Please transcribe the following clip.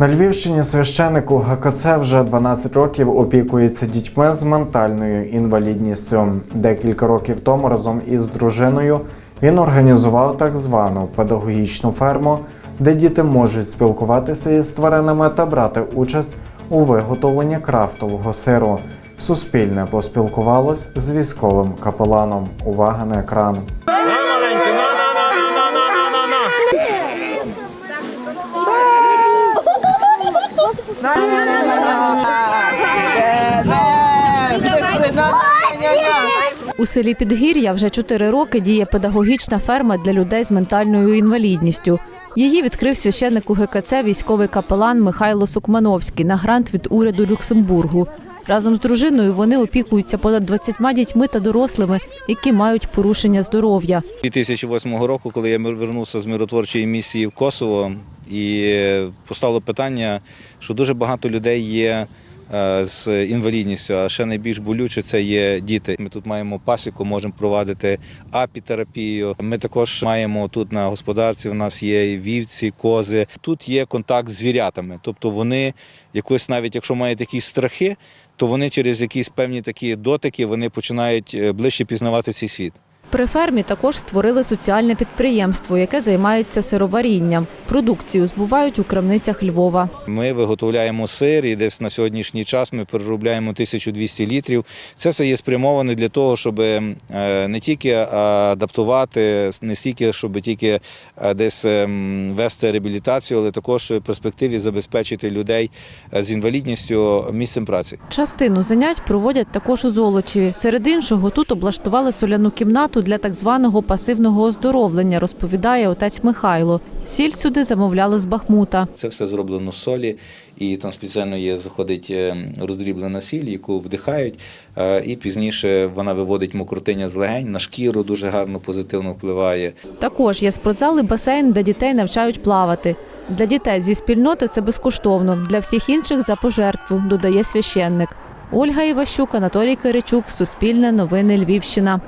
На Львівщині священику ГКЦ вже 12 років опікується дітьми з ментальною інвалідністю. Декілька років тому разом із дружиною він організував так звану педагогічну ферму, де діти можуть спілкуватися із тваринами та брати участь у виготовленні крафтового сиру. Суспільне поспілкувалось з військовим капеланом. Увага на екран. У селі Підгір'я вже чотири роки діє педагогічна ферма для людей з ментальною інвалідністю. Її відкрив священник УГКЦ військовий капелан Михайло Сукмановський на грант від уряду Люксембургу. Разом з дружиною вони опікуються понад 20 дітьми та дорослими, які мають порушення здоров'я. 2008 року, коли я вернувся з миротворчої місії в Kosovo, і постало питання, що дуже багато людей є е, з інвалідністю, а ще найбільш болюче це є діти. Ми тут маємо пасіку, можемо провадити апітерапію. Ми також маємо тут на господарці. У нас є вівці, кози. Тут є контакт з звірятами, тобто вони якось навіть якщо мають якісь страхи, то вони через якісь певні такі дотики вони починають е, ближче пізнавати цей світ. При фермі також створили соціальне підприємство, яке займається сироварінням. Продукцію збувають у крамницях Львова. Ми виготовляємо сир і десь на сьогоднішній час ми переробляємо 1200 літрів. Це все є спрямоване для того, щоб е, не тільки адаптувати, не стільки, щоб тільки е, десь ем, вести реабілітацію, але також в перспективі забезпечити людей е, з інвалідністю місцем праці. Частину занять проводять також у Золочеві. Серед іншого тут облаштували соляну кімнату для так званого пасивного оздоровлення, розповідає отець Михайло. Сіль сюди замовляли з Бахмута. Це все зроблено з солі, і там спеціально є заходить е, роздріблена сіль, яку вдихають, е, і пізніше вона виводить мокротиння з легень на шкіру, дуже гарно позитивно впливає. Також є спортзал і басейн, де дітей навчають плавати. Для дітей зі спільноти це безкоштовно, для всіх інших за пожертву, додає священник. Ольга Іващук, Анатолій Киричук, Суспільне новини Львівщина.